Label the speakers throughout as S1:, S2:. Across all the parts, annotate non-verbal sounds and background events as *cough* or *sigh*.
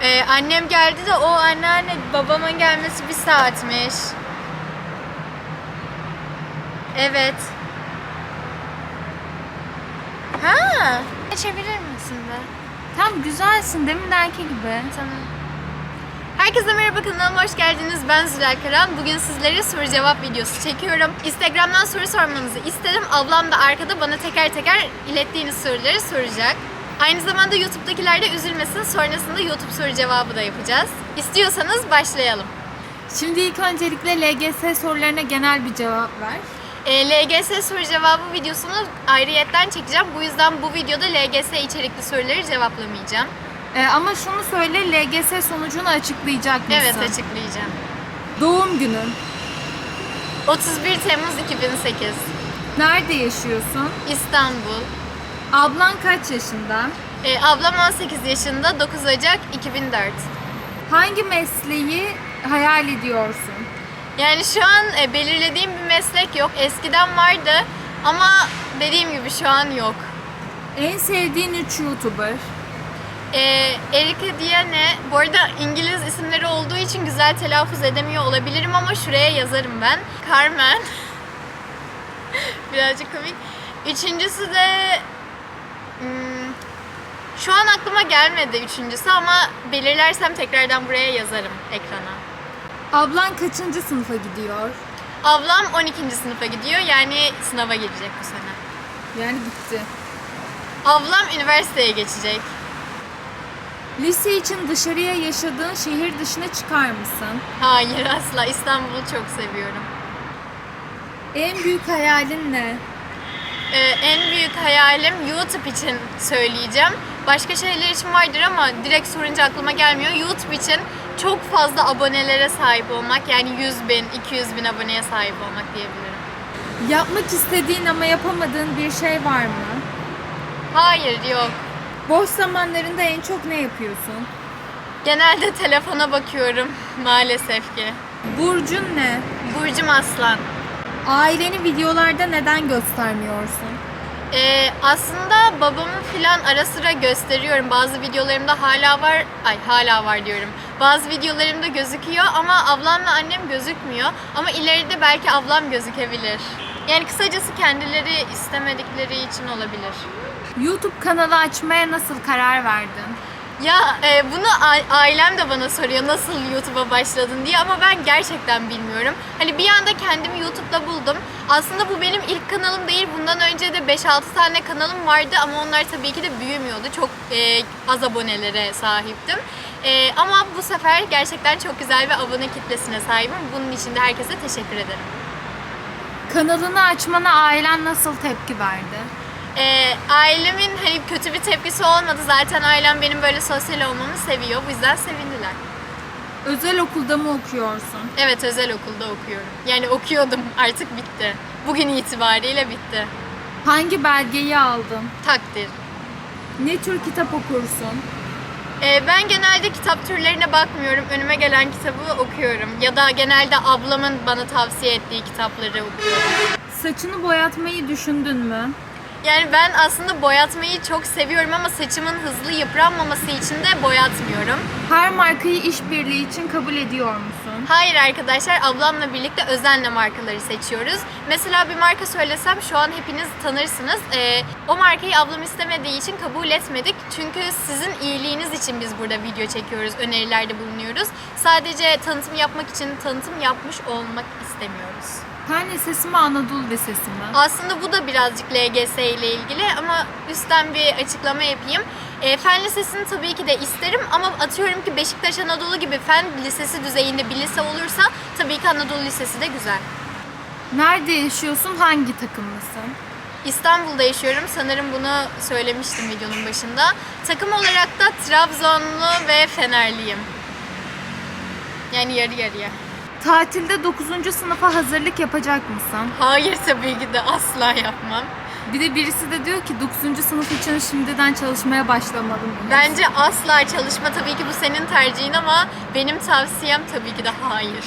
S1: Ee, annem geldi de o anneanne babamın gelmesi bir saatmiş. Evet. Ha. Çevirir misin be?
S2: Tam güzelsin demindenki gibi.
S1: Tamam. Herkese merhaba kanalıma hoş geldiniz. Ben Zülal Karan. Bugün sizlere soru cevap videosu çekiyorum. Instagram'dan soru sormanızı istedim. Ablam da arkada bana teker teker ilettiğiniz soruları soracak. Aynı zamanda YouTube'dakiler de üzülmesin. Sonrasında YouTube soru cevabı da yapacağız. İstiyorsanız başlayalım.
S2: Şimdi ilk öncelikle LGS sorularına genel bir cevap ver.
S1: E, LGS soru cevabı videosunu ayrıyetten çekeceğim. Bu yüzden bu videoda LGS içerikli soruları cevaplamayacağım.
S2: Ee, ama şunu söyle LGS sonucunu açıklayacak mısın?
S1: Evet açıklayacağım.
S2: Doğum günün.
S1: 31 Temmuz 2008
S2: Nerede yaşıyorsun?
S1: İstanbul.
S2: Ablan kaç yaşında?
S1: E, ablam 18 yaşında 9 Ocak 2004.
S2: Hangi mesleği hayal ediyorsun?
S1: Yani şu an e, belirlediğim bir meslek yok. Eskiden vardı ama dediğim gibi şu an yok.
S2: En sevdiğin 3 YouTuber.
S1: E, Erika Diane, bu arada İngiliz isimleri olduğu için güzel telaffuz edemiyor olabilirim ama şuraya yazarım ben. Carmen. *laughs* Birazcık komik. Üçüncüsü de hmm, şu an aklıma gelmedi üçüncüsü ama belirlersem tekrardan buraya yazarım ekrana.
S2: Ablan kaçıncı sınıfa gidiyor?
S1: Ablam 12. sınıfa gidiyor yani sınava girecek bu sene.
S2: Yani gitti.
S1: Ablam üniversiteye geçecek.
S2: Lise için dışarıya yaşadığın şehir dışına çıkar mısın?
S1: Hayır asla İstanbul'u çok seviyorum.
S2: En büyük hayalin ne?
S1: Ee, en büyük hayalim YouTube için söyleyeceğim. Başka şeyler için vardır ama direkt sorunca aklıma gelmiyor. YouTube için çok fazla abonelere sahip olmak yani 100 bin, 200 bin aboneye sahip olmak diyebilirim.
S2: Yapmak istediğin ama yapamadığın bir şey var mı?
S1: Hayır yok.
S2: Boş zamanlarında en çok ne yapıyorsun?
S1: Genelde telefona bakıyorum maalesef ki.
S2: Burcun ne?
S1: Burcum Aslan.
S2: Aileni videolarda neden göstermiyorsun?
S1: Ee, aslında babamı filan ara sıra gösteriyorum. Bazı videolarımda hala var, ay hala var diyorum. Bazı videolarımda gözüküyor ama ablamla annem gözükmüyor. Ama ileride belki ablam gözükebilir. Yani kısacası kendileri istemedikleri için olabilir.
S2: YouTube kanalı açmaya nasıl karar verdin?
S1: Ya e, bunu ailem de bana soruyor nasıl YouTube'a başladın diye ama ben gerçekten bilmiyorum. Hani bir anda kendimi YouTube'da buldum. Aslında bu benim ilk kanalım değil. Bundan önce de 5-6 tane kanalım vardı ama onlar tabii ki de büyümüyordu. Çok e, az abonelere sahiptim. E, ama bu sefer gerçekten çok güzel bir abone kitlesine sahibim. Bunun için de herkese teşekkür ederim.
S2: Kanalını açmana ailen nasıl tepki verdi?
S1: E, ailemin hani kötü bir tepkisi olmadı. Zaten ailem benim böyle sosyal olmamı seviyor. Bu yüzden sevindiler.
S2: Özel okulda mı okuyorsun?
S1: Evet özel okulda okuyorum. Yani okuyordum artık bitti. Bugün itibariyle bitti.
S2: Hangi belgeyi aldın?
S1: Takdir.
S2: Ne tür kitap okursun?
S1: Ee, ben genelde kitap türlerine bakmıyorum. Önüme gelen kitabı okuyorum. Ya da genelde ablamın bana tavsiye ettiği kitapları okuyorum.
S2: Saçını boyatmayı düşündün mü?
S1: Yani ben aslında boyatmayı çok seviyorum ama saçımın hızlı yıpranmaması için de boyatmıyorum.
S2: Her markayı işbirliği için kabul ediyor musun?
S1: Hayır arkadaşlar ablamla birlikte özenle markaları seçiyoruz. Mesela bir marka söylesem şu an hepiniz tanırsınız. Ee, o markayı ablam istemediği için kabul etmedik. Çünkü sizin iyiliğiniz için biz burada video çekiyoruz, önerilerde bulunuyoruz. Sadece tanıtım yapmak için tanıtım yapmış olmak istemiyoruz.
S2: Fen Lisesi mi Anadolu Lisesi mi?
S1: Aslında bu da birazcık LGS ile ilgili ama üstten bir açıklama yapayım. E, fen lisesini tabii ki de isterim ama atıyorum ki Beşiktaş Anadolu gibi fen lisesi düzeyinde bir lise olursa tabii ki Anadolu Lisesi de güzel.
S2: Nerede yaşıyorsun? Hangi takımlısın?
S1: İstanbul'da yaşıyorum. Sanırım bunu söylemiştim videonun başında. Takım olarak da Trabzonlu ve Fenerliyim. Yani yarı yarıya.
S2: Tatilde 9. sınıfa hazırlık yapacak mısın?
S1: Hayır tabii ki de asla yapmam.
S2: Bir de birisi de diyor ki 9. sınıf için şimdiden çalışmaya başlamalı mıyız?
S1: Bence asla çalışma tabii ki bu senin tercihin ama benim tavsiyem tabii ki de hayır.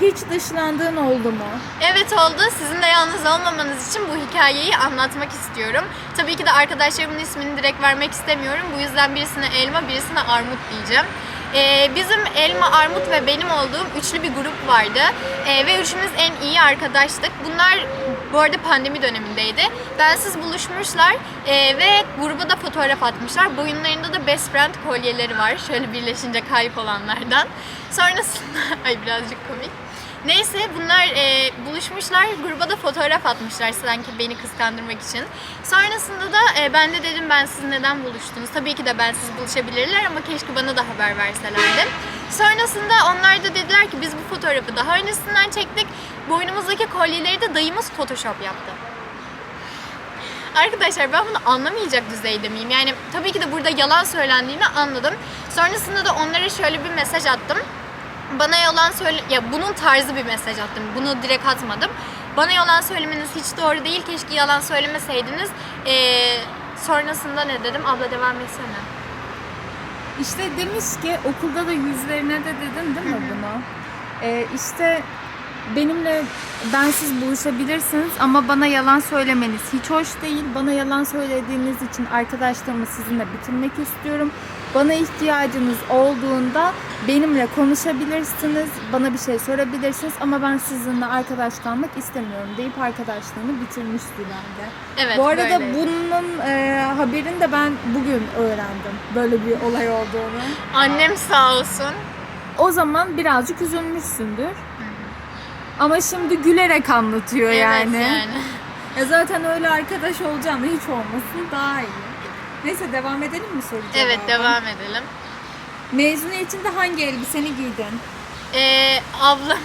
S2: Hiç dışlandığın oldu mu?
S1: Evet oldu. Sizin de yalnız olmamanız için bu hikayeyi anlatmak istiyorum. Tabii ki de arkadaşlarımın ismini direkt vermek istemiyorum. Bu yüzden birisine elma, birisine armut diyeceğim. Ee, bizim elma, armut ve benim olduğum üçlü bir grup vardı. Ee, ve üçümüz en iyi arkadaştık. Bunlar bu arada pandemi dönemindeydi. Bensiz buluşmuşlar ee, ve gruba da fotoğraf atmışlar. Boyunlarında da best friend kolyeleri var. Şöyle birleşince kayıp olanlardan. Sonrasında, *laughs* ay birazcık komik. Neyse bunlar e, buluşmuşlar, gruba da fotoğraf atmışlar sanki beni kıskandırmak için. Sonrasında da e, ben de dedim ben siz neden buluştunuz? Tabii ki de ben siz buluşabilirler ama keşke bana da haber verselerdi. Sonrasında onlar da dediler ki biz bu fotoğrafı daha öncesinden çektik. Boynumuzdaki kolyeleri de dayımız photoshop yaptı. Arkadaşlar ben bunu anlamayacak düzeyde miyim? Yani tabii ki de burada yalan söylendiğini anladım. Sonrasında da onlara şöyle bir mesaj attım. Bana yalan söyle ya bunun tarzı bir mesaj attım. Bunu direkt atmadım. Bana yalan söylemeniz hiç doğru değil. Keşke yalan söylemeseydiniz. Ee, sonrasında ne dedim? Abla devam etsene.
S2: İşte demiş ki okulda da yüzlerine de dedin değil mi bunu? Ee, işte benimle bensiz buluşabilirsiniz ama bana yalan söylemeniz hiç hoş değil. Bana yalan söylediğiniz için arkadaşlığımı sizinle bitirmek istiyorum. Bana ihtiyacınız olduğunda benimle konuşabilirsiniz, bana bir şey sorabilirsiniz ama ben sizinle arkadaş kalmak istemiyorum deyip arkadaşlığını bitirmiş Gülen'de.
S1: Evet,
S2: Bu arada
S1: böyleydi.
S2: bunun e, haberini de ben bugün öğrendim. Böyle bir olay olduğunu.
S1: Annem sağ olsun.
S2: O zaman birazcık üzülmüşsündür. Ama şimdi gülerek anlatıyor
S1: Evet
S2: yani.
S1: yani.
S2: E zaten öyle arkadaş olacağını hiç olmasın daha iyi. Neyse devam edelim mi soru
S1: Evet devam edelim.
S2: Mezuniyetinde hangi elbiseni giydin?
S1: Ee, ablam,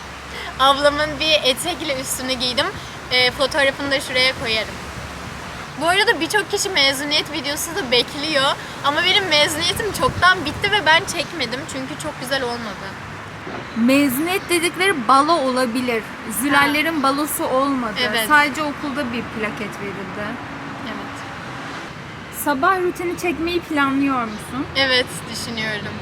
S1: *laughs* ablamın bir etekle üstünü giydim. Ee, fotoğrafını da şuraya koyarım. Bu arada birçok kişi mezuniyet videosu da bekliyor. Ama benim mezuniyetim çoktan bitti ve ben çekmedim çünkü çok güzel olmadı.
S2: Mezuniyet dedikleri balo olabilir. Zülallerin balosu olmadı.
S1: Evet.
S2: Sadece okulda bir plaket verildi. Sabah rutini çekmeyi planlıyor musun?
S1: Evet düşünüyorum.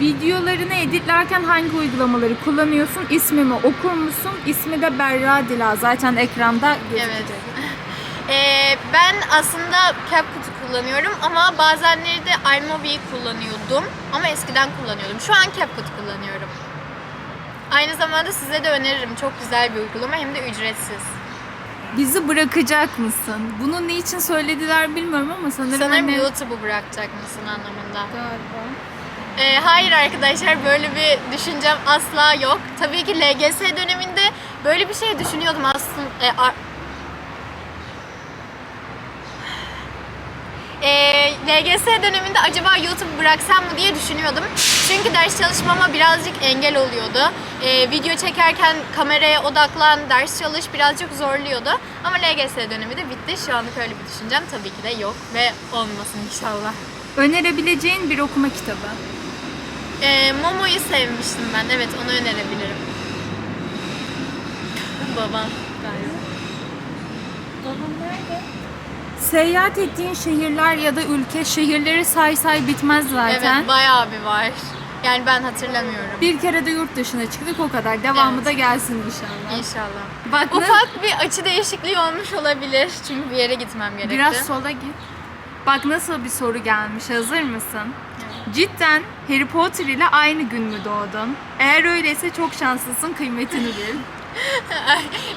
S2: Videolarını editlerken hangi uygulamaları kullanıyorsun? İsmimi okur musun? İsmi de Berra Dila. Zaten ekranda gözükecek.
S1: Evet. *laughs* Ee, ben aslında CapCut'u kullanıyorum ama bazenleri de iMovie'yi kullanıyordum. Ama eskiden kullanıyordum. Şu an CapCut kullanıyorum. Aynı zamanda size de öneririm. Çok güzel bir uygulama hem de ücretsiz.
S2: Bizi bırakacak mısın? Bunu niçin söylediler bilmiyorum ama sanırım
S1: Sanırım
S2: hani-
S1: YouTube'u bırakacak mısın anlamında.
S2: Galiba.
S1: Ee, hayır arkadaşlar böyle bir düşüncem asla yok. Tabii ki LGS döneminde böyle bir şey düşünüyordum aslında. E, ar- Ee, LGS döneminde acaba YouTube bıraksam mı diye düşünüyordum. Çünkü ders çalışmama birazcık engel oluyordu. Ee, video çekerken kameraya odaklan, ders çalış birazcık zorluyordu. Ama LGS dönemi de bitti. Şu anlık öyle bir düşüncem tabii ki de yok ve olmasın inşallah.
S2: Önerebileceğin bir okuma kitabı.
S1: Ee, Momo'yu sevmiştim ben. Evet onu önerebilirim. Babam galiba.
S2: Seyahat ettiğin şehirler ya da ülke şehirleri say say bitmez zaten.
S1: Evet bayağı bir var. Yani ben hatırlamıyorum.
S2: Bir kere de yurt dışına çıktık o kadar. Devamı
S1: Evet.
S2: da gelsin inşallah.
S1: İnşallah.
S2: Bak ne-
S1: Ufak bir açı değişikliği olmuş olabilir. Çünkü bir yere gitmem gerekti.
S2: Biraz sola git. Bak nasıl bir soru gelmiş. Hazır mısın? Cidden Harry Potter ile aynı gün mü doğdun? Eğer öyleyse çok şanslısın, kıymetini bil.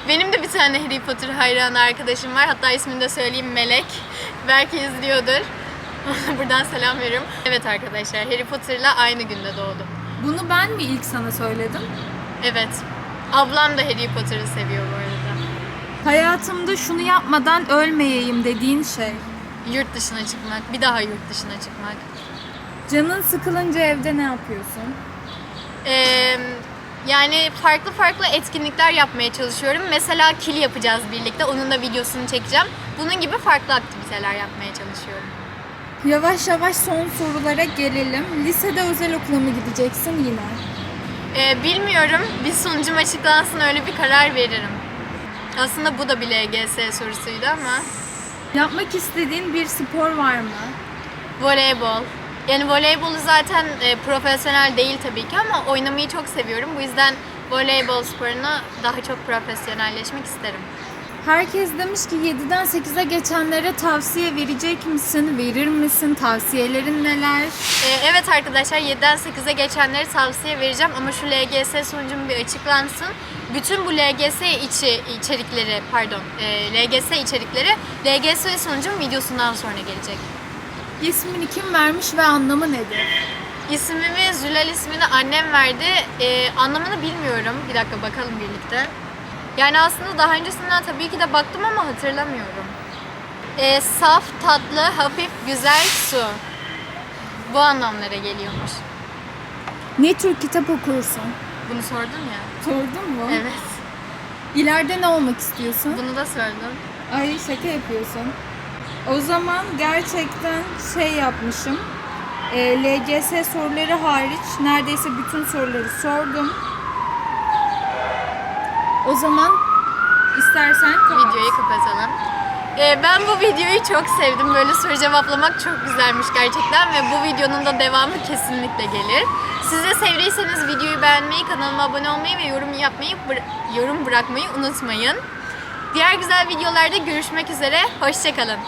S1: Benim de bir tane Harry Potter hayranı arkadaşım var. Hatta ismini de söyleyeyim Melek. Belki izliyordur. *laughs* Buradan selam veriyorum. Evet arkadaşlar Harry Potter'la aynı günde doğdum.
S2: Bunu ben mi ilk sana söyledim?
S1: Evet. Ablam da Harry Potter'ı seviyor bu arada.
S2: Hayatımda şunu yapmadan ölmeyeyim dediğin şey.
S1: Yurt dışına çıkmak, bir daha yurt dışına çıkmak.
S2: Canın sıkılınca evde ne yapıyorsun?
S1: Ee, yani farklı farklı etkinlikler yapmaya çalışıyorum. Mesela kil yapacağız birlikte. Onun da videosunu çekeceğim. Bunun gibi farklı aktiviteler yapmaya çalışıyorum.
S2: Yavaş yavaş son sorulara gelelim. Lisede özel okula mı gideceksin yine?
S1: Ee, bilmiyorum. Bir sonucum açıklansın öyle bir karar veririm. Aslında bu da bir LGS sorusuydu ama
S2: Yapmak istediğin bir spor var mı?
S1: voleybol. Yani voleybolu zaten e, profesyonel değil tabii ki ama oynamayı çok seviyorum. Bu yüzden voleybol sporunu daha çok profesyonelleşmek isterim.
S2: Herkes demiş ki 7'den 8'e geçenlere tavsiye verecek misin? Verir misin? Tavsiyelerin neler?
S1: Ee, evet arkadaşlar 7'den 8'e geçenleri tavsiye vereceğim ama şu LGS sonucum bir açıklansın. Bütün bu LGS içi içerikleri pardon e, LGS içerikleri LGS sonucum videosundan sonra gelecek.
S2: İsmini kim vermiş ve anlamı nedir?
S1: İsmimi Zülal ismini annem verdi. Ee, anlamını bilmiyorum. Bir dakika bakalım birlikte. Yani aslında daha öncesinden tabii ki de baktım ama hatırlamıyorum. Ee, saf, tatlı, hafif, güzel su. Bu anlamlara geliyormuş.
S2: Ne tür kitap okursun?
S1: Bunu sordun ya.
S2: Sordun mu?
S1: Evet.
S2: İleride ne olmak istiyorsun?
S1: Bunu da sordun.
S2: Ay şaka yapıyorsun. O zaman gerçekten şey yapmışım. E, LGS soruları hariç neredeyse bütün soruları sordum. O zaman istersen kapat.
S1: Videoyu kapatalım. Ee, ben bu videoyu çok sevdim. Böyle soru cevaplamak çok güzelmiş gerçekten ve bu videonun da devamı kesinlikle gelir. Siz de sevdiyseniz videoyu beğenmeyi, kanalıma abone olmayı ve yorum yapmayı, bıra- yorum bırakmayı unutmayın. Diğer güzel videolarda görüşmek üzere. Hoşçakalın.